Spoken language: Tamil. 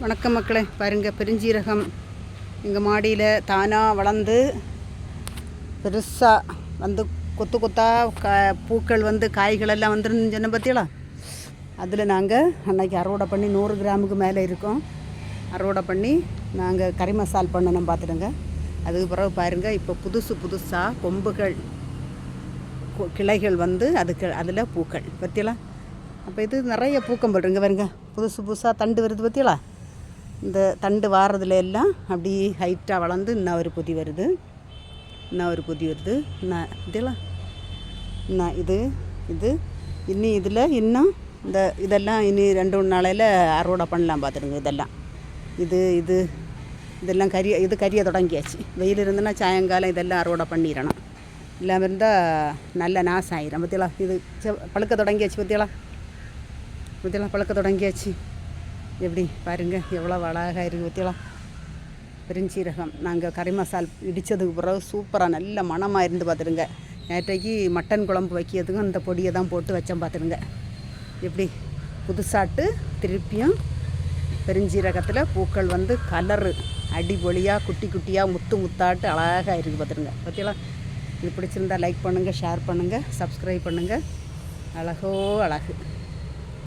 வணக்கம் மக்களே. பாருங்கள் பெருஞ்சீரகம். எங்கள் மாடியில் தானாக வளர்ந்து பெருசாக வந்து கொத்து கொத்தாக க பூக்கள் வந்து காய்கள் எல்லாம் வந்துருந்து சொன்ன பார்த்தீங்களா அதில் நாங்கள் அன்னைக்கு அறுவடை பண்ணி நூறு கிராமுக்கு மேலே இருக்கோம். அறுவடை பண்ணி நாங்கள் கறி மசால் பண்ணணும் பார்த்துடுங்க அதுக்கு பிறகு பாருங்கள் இப்போ புதுசு புதுசாக கொம்புகள் கிளைகள் வந்து அதுக்கு அதில் பூக்கள். பற்றியலா அப்போ இது நிறைய பூக்கம் போடுறீங்க பாருங்க. புதுசு புதுசாக தண்டு வருது பற்றியலா இந்த தண்டு வாரதுல எல்லாம் அப்படி ஹைட்டாக வளர்ந்து இன்னும் ஒரு பொதி வருது. இன்னும் ஒரு பொதி வருது. இன்னும் இதெல்லாம் இன்னும் இது இது. இனி இதில் இன்னும் இந்த இதெல்லாம் இனி ரெண்டு மூணு நாளையில் அறுவடை பண்ணலாம் பார்த்துடுங்க இதெல்லாம். இது இது இதெல்லாம் கரிய இது கரிய தொடங்கியாச்சு. வெயில் இருந்துன்னா சாயங்காலம் இதெல்லாம் அறுவடை பண்ணிடணும். இல்லாமல் இருந்தால் நல்ல நாசம் ஆயிரும் பற்றியலாம் இது பழுக்க தொடங்கியாச்சு பற்றியலாம் பற்றியலாம் பழுக்க தொடங்கியாச்சு. எப்படி பாருங்கள் எவ்வளோ அழகாக இருக்குது பற்றியெல்லாம் பெருஞ்சீரகம். நாங்கள் கறி மசால் இடித்ததுக்கு பிறகு சூப்பராக நல்ல மணமாக இருந்து பார்த்துருங்க நேற்றைக்கு மட்டன் குழம்பு வைக்கிறதுக்கும் அந்த பொடியை தான் போட்டு வச்சேன் பார்த்துருங்க எப்படி? புதுசாட்டு திருப்பியும் பெருஞ்சீரகத்தில் பூக்கள் வந்து கலரு. அடிபொலியாக குட்டி குட்டியாக முத்து முத்தாட்டு அழகாக இருக்குது பார்த்துருங்க பற்றியெல்லாம் இது பிடிச்சிருந்தா லைக் பண்ணுங்கள் ஷேர் பண்ணுங்கள் சப்ஸ்கிரைப் பண்ணுங்கள் அழகோ அழகு.